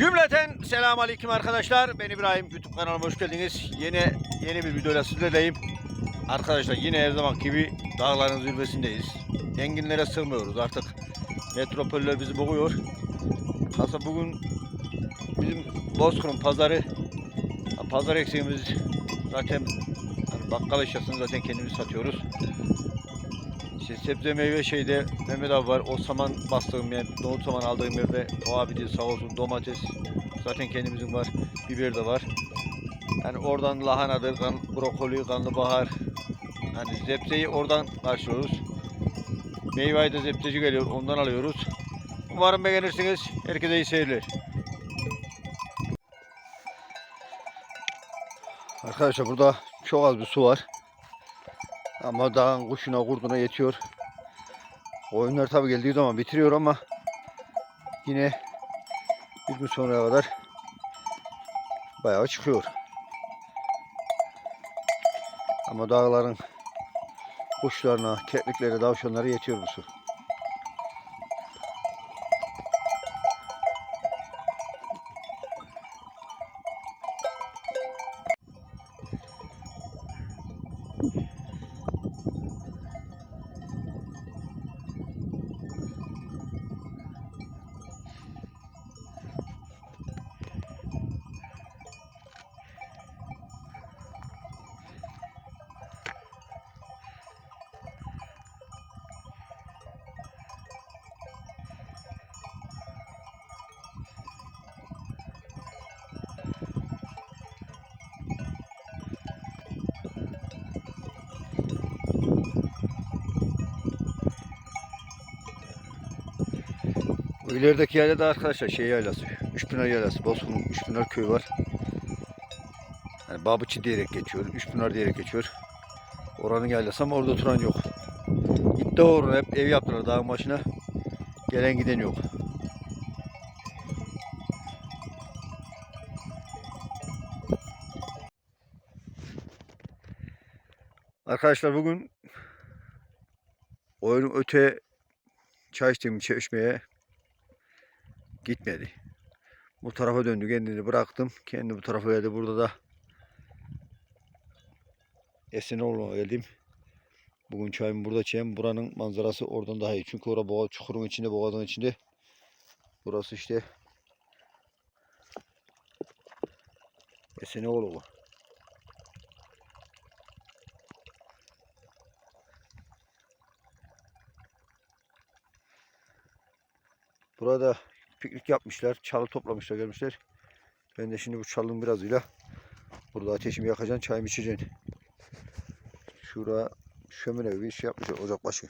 Cümleten selamun aleyküm arkadaşlar. Ben İbrahim. YouTube kanalıma hoş geldiniz. Yine yeni bir videoyla sizlerleyim. Arkadaşlar yine her zaman gibi dağların zirvesindeyiz. Enginlere sığmıyoruz artık. Metropoller bizi boğuyor. Aslında bugün bizim Bozkır'ın pazarı pazar eksiğimiz zaten hani bakkal eşyasını zaten kendimiz satıyoruz. İşte sebze meyve şeyde Mehmet abi var. O saman bastığım yer, nohut saman aldığım yerde o abi de sağ olsun domates zaten kendimizin var. Biber de var. Yani oradan lahanadır, kan, brokoli, karnabahar. Yani zepseyi oradan karşılıyoruz. Meyveyi de zepseci geliyor. Ondan alıyoruz. Umarım beğenirsiniz. Herkese iyi seyirler. Arkadaşlar burada çok az bir su var. Ama dağın kuşuna kurduna yetiyor. Oyunlar tabi geldiği zaman bitiriyor ama yine bir gün sonraya kadar bayağı çıkıyor. Ama dağların kuşlarına, kekliklere, tavşanlara yetiyor bu su. Bu ilerideki yayla da arkadaşlar şey yaylası. Üçpınar yaylası. Bozkır'ın Üçpınar köyü var. Yani Babıçı diyerek geçiyor. Üçpınar diyerek geçiyor. Oranın yaylası ama orada oturan yok. İddia uğruna hep ev yaptılar dağın başına. Gelen giden yok. Arkadaşlar bugün oyunun öte çay içtiğim çeşmeye gitmedi. Bu tarafa döndü kendini bıraktım. Kendi bu tarafa geldi. Burada da Esinoğlu'na geldim. Bugün çayımı burada içeyim. Buranın manzarası oradan daha iyi. Çünkü orada boğa, çukurun içinde, boğazın içinde. Burası işte Esinoğlu bu. Burada piknik yapmışlar. Çalı toplamışlar gelmişler. Ben de şimdi bu çalının birazıyla burada ateşimi yakacaksın, çayımı içeceksin. Şura şömine bir şey yapmışlar. Ocak başı.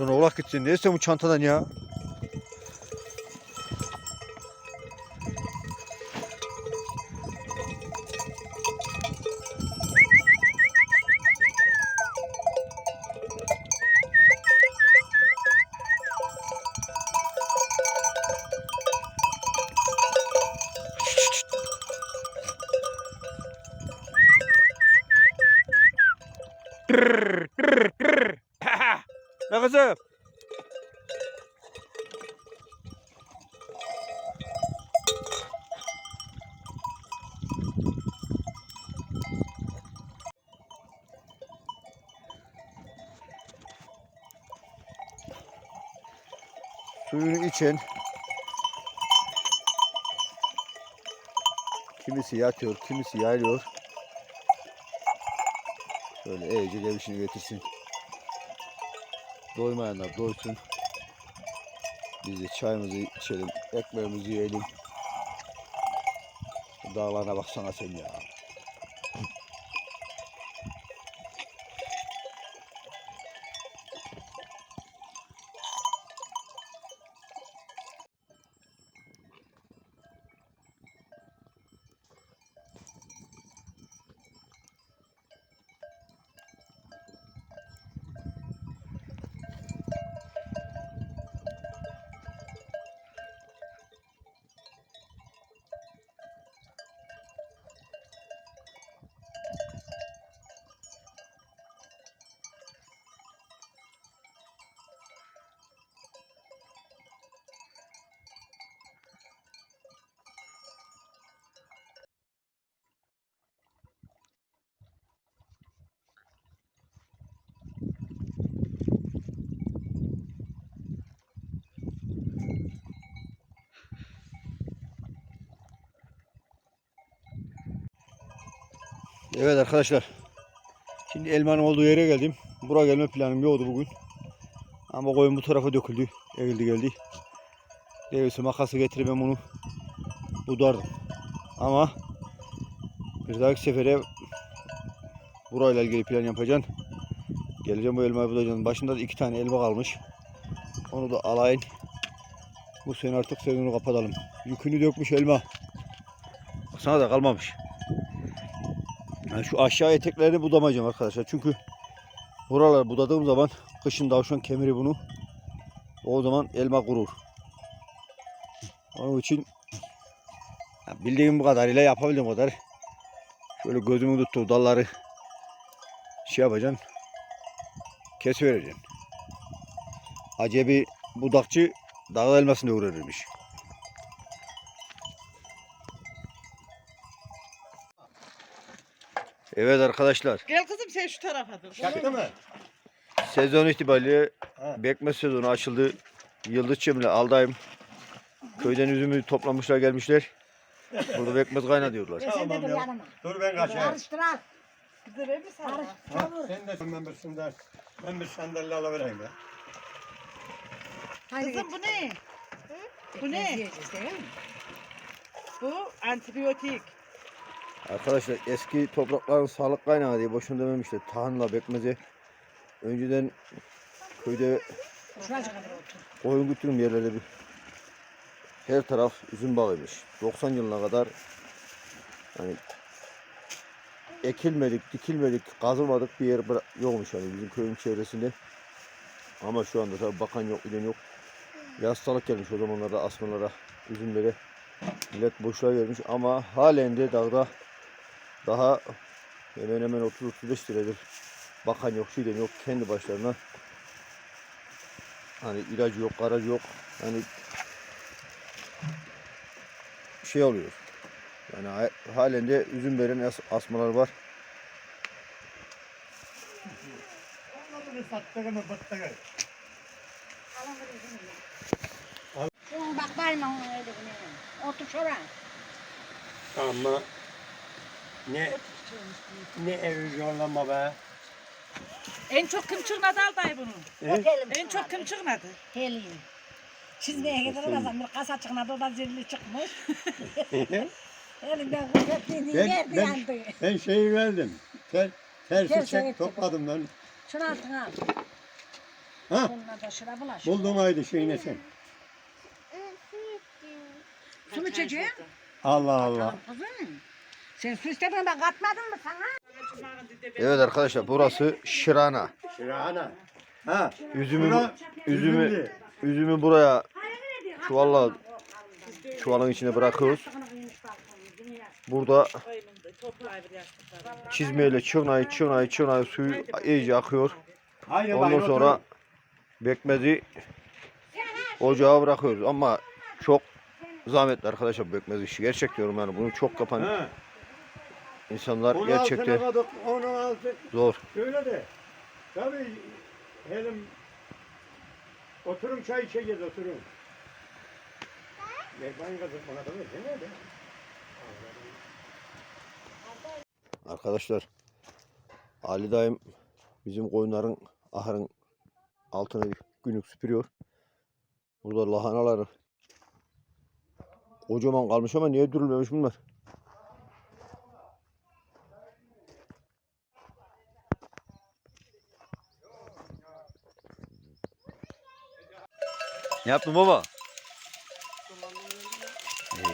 Lan oğlak gitsin. Neyse bu çantadan ya. Kırr, kırr, kırr. ne kızım? Suyunu için kimisi yatıyor, kimisi yayılıyor. Şöyle iyice gelişini getirsin. Doymayanlar doysun. Biz de çayımızı içelim, ekmeğimizi yiyelim. Dağlarına baksana sen ya. Evet arkadaşlar. Şimdi elmanın olduğu yere geldim. Buraya gelme planım yoktu bugün. Ama koyun bu tarafa döküldü. Eğildi geldi. Değilse makası getirip ben bunu budardım. Ama bir dahaki sefere burayla ilgili plan yapacağım. Geleceğim bu elmayı bulacağım. Başında da iki tane elma kalmış. Onu da alayım. Bu sene artık sezonu kapatalım. Yükünü dökmüş elma. Sana da kalmamış. Yani şu aşağı eteklerini budamayacağım arkadaşlar. Çünkü buralar budadığım zaman kışın tavşan kemiri bunu. O zaman elma kurur. Onun için bildiğim bu kadarıyla yapabildiğim kadar şöyle gözümü tuttuğu dalları şey yapacaksın. Kesivereceksin. Acebi budakçı dağ elmasını öğrenirmiş. Evet arkadaşlar. Gel kızım sen şu tarafa dur. Şaka mı? Sezon itibariyle Ha. bekmez sezonu açıldı. Yıldız Çemli aldayım. Köyden üzümü toplamışlar gelmişler. Burada bekmez kayna diyorlar. Sen de Tamam dur ya. yanıma. Dur ben kaçayım. Karıştır al. Kızım mi sana? Karıştır sen de ben bir şundan, ben bir sandalye alıvereyim ya. Hadi Kızım bu ne? Bu Ekmek ne? Bu antibiyotik. Arkadaşlar eski toprakların sağlık kaynağı diye boşuna dememişler. Tahanla bekmeze. Önceden köyde koyun götürüm yerlerde bir her taraf üzüm bağıymış. 90 yılına kadar hani ekilmedik, dikilmedik, kazılmadık bir yer yokmuş yani bizim köyün çevresinde. Ama şu anda tabii bakan yok, giden yok. Bir gelmiş o zamanlarda asmalara, üzümlere. Millet boşluğa vermiş ama halen de dağda daha hemen hemen 30-35 liradır bakan yok, şeyden yok kendi başlarına Hani ilacı yok, garajı yok. Hani şey oluyor. Yani ha- halen de üzüm veren as- asmalar var. Bak bayma onu öyle? Otur şuraya. Ama ne ne ev yollama be. En çok kim çırnadı Alday bunu? E? Otelim En çok kim çırnadı? Helin. Çizmeye gider olasam bir kasa çıkmadı o da zilli çıkmış. Elinden kuvvetliydi Ben- geldi ben- yandı. ben şeyi verdim. Ter, tersi Tersi çek topladım ben. Şunu altına al. Ha? Bununla da şuna bulaş. Buldum haydi şeyine sen. Su mu içeceğim? Allah Allah. Kızım. Sen su istemedin ben katmadım mı sana? Evet arkadaşlar burası Şirana. Şirahane. Ha. Üzümü Bura üzümü üzümlü. üzümü buraya çuvalla çuvalın içine bırakıyoruz. Burada çizmeyle çırnayı çırnayı çırnayı suyu iyice akıyor. Haydi Ondan sonra oturun. bekmezi ocağa bırakıyoruz ama çok zahmetli arkadaşlar bekmez işi. Gerçek diyorum yani bunu çok yapan Ha. İnsanlar Onun gerçekten altına onun altı. zor. Şöyle de. Tabii helim oturun çay içeceğiz oturun. Bekleyin kızım bana da ver. Ne de? Arkadaşlar Ali dayım bizim koyunların ahırın altını günlük süpürüyor. Burada lahanalar kocaman kalmış ama niye dürülmemiş bunlar? Ne yaptın baba?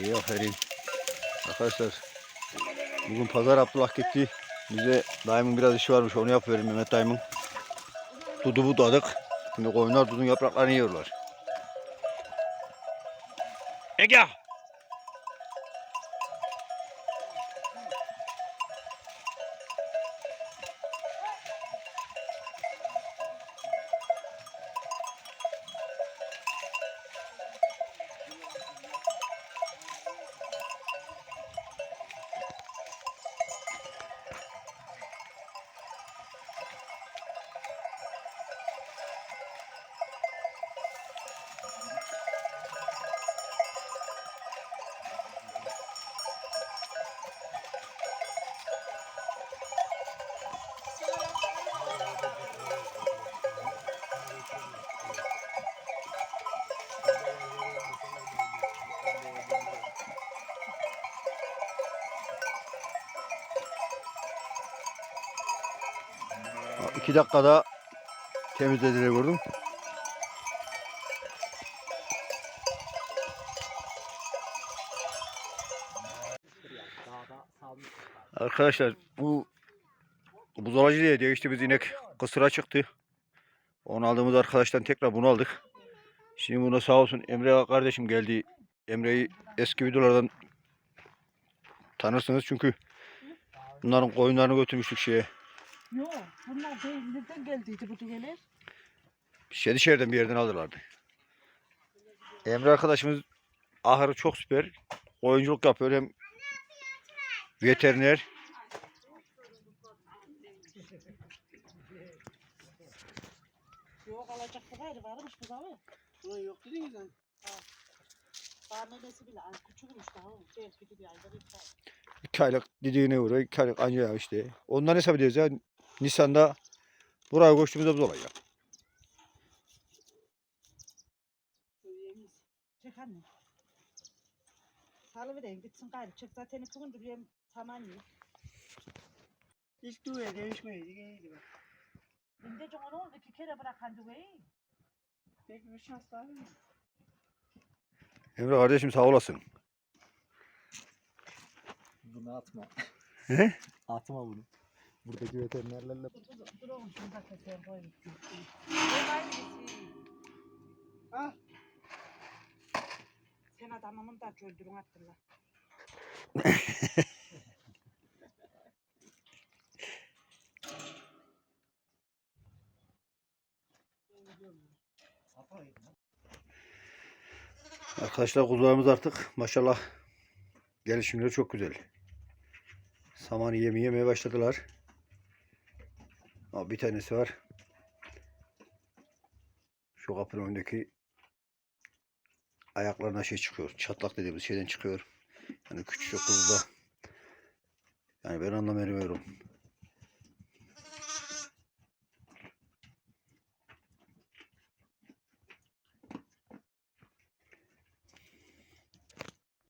İyi aferin. Arkadaşlar Bugün pazar Abdullah gitti. Bize dayımın biraz işi varmış onu yapıverin Mehmet dayımın. Dudu budadık. Şimdi koyunlar dudun yapraklarını yiyorlar. Ege! İki dakikada temizlediler gördüm. Arkadaşlar bu buzdolacı diye değişti inek kısıra çıktı. Onu aldığımız arkadaştan tekrar bunu aldık. Şimdi buna sağ olsun Emre kardeşim geldi. Emre'yi eski videolardan tanırsınız çünkü bunların koyunlarını götürmüştük şeye. Yok bunlar değil. Nereden geldiydi bu düğeler? Şedişehir'den bir yerden aldılardı. Emre arkadaşımız ahırı çok süper. Oyunculuk yapıyor hem veteriner. Yok alacak bu gayrı varmış bu var. Ulan yok dediniz lan. Daha nenesi bile az küçükmüş daha o. Belki de bir ayda bir tane. İki aylık dediğine uğra, iki aylık anca işte. Ondan hesap ediyoruz ya. Nisan'da buraya koştuğumuzda bu olacak. Çek anne. Salıvereyim gitsin gayrı. Çek zaten gündür yem tamam yok. Hiç duya değişmeydi. Geydi bak. Bindece onu oldu iki kere bırakan düğeyi. Pek bir şans daha mı? Emre kardeşim sağ olasın. Bunu atma. He? Atma bunu. Buradaki veterinerlerle Dur dur dur oğlum şunu da keseyim koyayım. Ah. Sen adamımın da öldürün attın Arkadaşlar kuzularımız artık maşallah gelişimleri çok güzel. Samanı yemi yemeye başladılar. Ama bir tanesi var. Şu kapının önündeki ayaklarına şey çıkıyor. Çatlak dediğimiz şeyden çıkıyor. Yani küçücük kuzu da. Yani ben anlamıyorum.